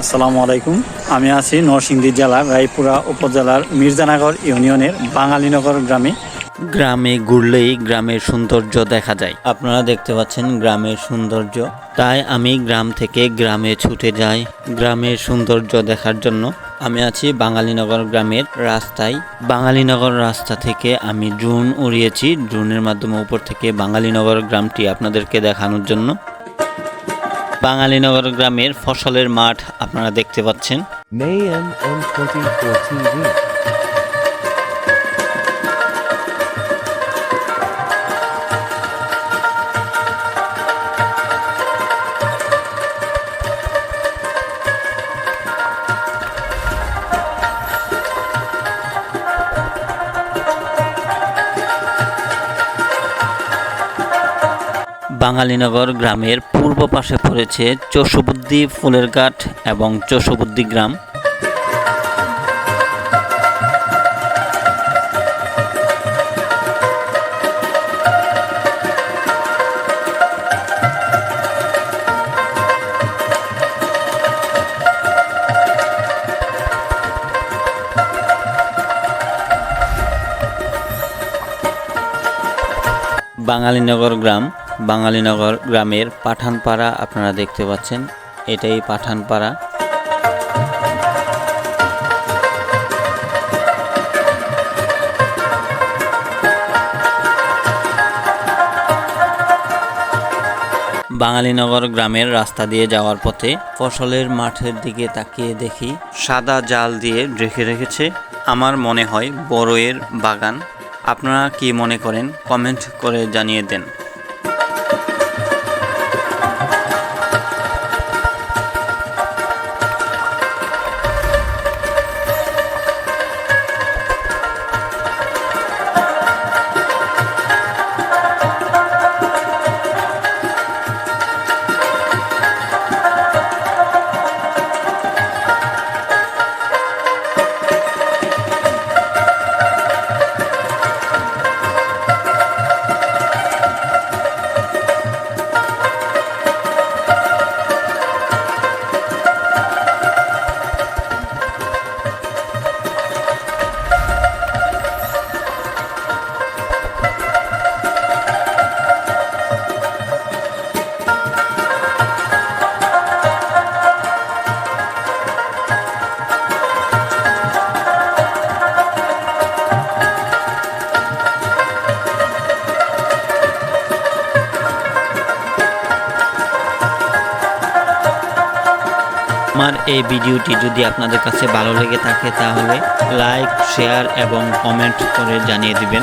আসসালামু আলাইকুম আমি আছি নরসিংদী জেলার রায়পুরা উপজেলার মির্জানগর ইউনিয়নের বাঙালিনগর গ্রামে। গ্রামে ঘুরলেই গ্রামের সৌন্দর্য দেখা যায়। আপনারা দেখতে পাচ্ছেন গ্রামের সৌন্দর্য। তাই আমি গ্রাম থেকে গ্রামে ছুটে যাই গ্রামের সৌন্দর্য দেখার জন্য। আমি আছি বাঙালিনগর গ্রামের রাস্তায়। বাঙালিনগর রাস্তা থেকে আমি ড্রোন উড়িয়েছি। ড্রোনের মাধ্যমে উপর থেকে বাঙালিনগর গ্রামটি আপনাদেরকে দেখানোর জন্য। বাঙালিনগর গ্রামের ফসলের মাঠ আপনারা দেখতে পাচ্ছেন। বাঙালিনগর গ্রামের পূর্ব পাশে পড়েছে চষবুদ্দি ফুলের ঘাট এবং চষবুদ্দি গ্রাম। বাঙালিনগর গ্রাম বাঙালিনগর গ্রামের পাঠানপাড়া আপনারা দেখতে পাচ্ছেন। এটাই পাঠানপাড়া। বাঙালিনগর গ্রামের রাস্তা দিয়ে যাওয়ার পথে ফসলের মাঠের দিকে তাকিয়ে দেখি সাদা জাল দিয়ে রেখে রেখেছে আমার মনে হয় বড়য়ের বাগান। আপনারা কি মনে করেন, কমেন্ট করে জানিয়ে দেন। আমার এই ভিডিওটি যদি আপনাদের কাছে ভালো লেগে থাকে তাহলে লাইক, শেয়ার এবং কমেন্ট করে জানিয়ে দিবেন।